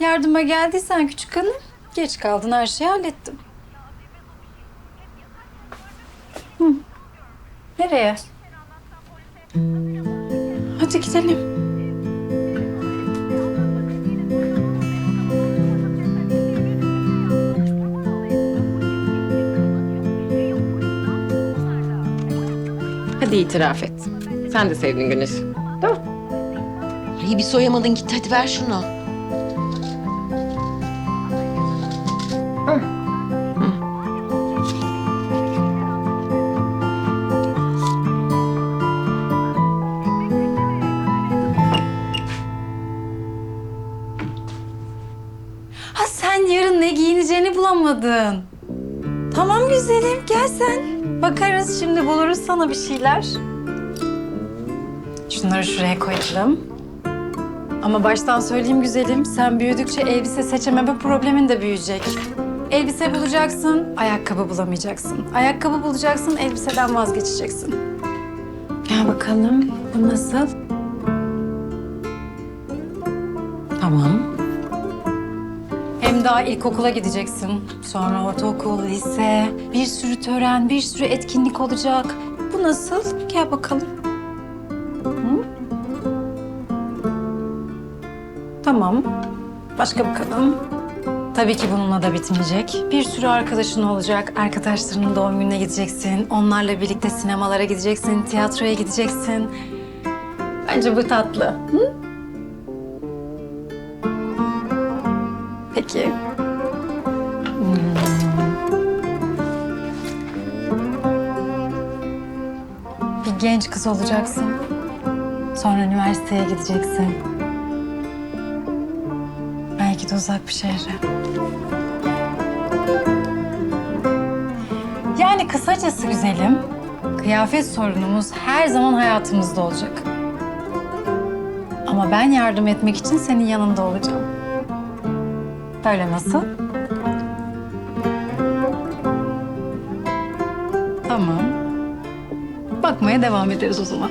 Yardıma geldiysen küçük hanım. Geç kaldın her şeyi hallettim. Hı. Nereye? Hadi gidelim. Hadi itiraf et. Sen de sevdin Güneş. İyi bir soyamadın gitti hadi ver şunu. Ha sen yarın ne giyineceğini bulamadın. Tamam güzelim gel sen. Bakarız şimdi buluruz sana bir şeyler. Şunları şuraya koyalım. Ama baştan söyleyeyim güzelim, sen büyüdükçe elbise seçememe problemin de büyüyecek. Elbise bulacaksın, ayakkabı bulamayacaksın. Ayakkabı bulacaksın, elbiseden vazgeçeceksin. Gel bakalım, bu nasıl? Tamam. Hem daha ilkokula gideceksin. Sonra ortaokul, lise, bir sürü tören, bir sürü etkinlik olacak. Bu nasıl? Gel bakalım. Hı? Tamam. Başka bakalım. Tabii ki bununla da bitmeyecek. Bir sürü arkadaşın olacak. Arkadaşlarının doğum gününe gideceksin. Onlarla birlikte sinemalara gideceksin, tiyatroya gideceksin. Bence bu tatlı. Hı? Peki. Hmm. Bir genç kız olacaksın. Sonra üniversiteye gideceksin. Belki de uzak bir şehre. Yani kısacası güzelim, kıyafet sorunumuz her zaman hayatımızda olacak. Ama ben yardım etmek için senin yanında olacağım. Böyle nasıl? Tamam. Bakmaya devam ederiz o zaman.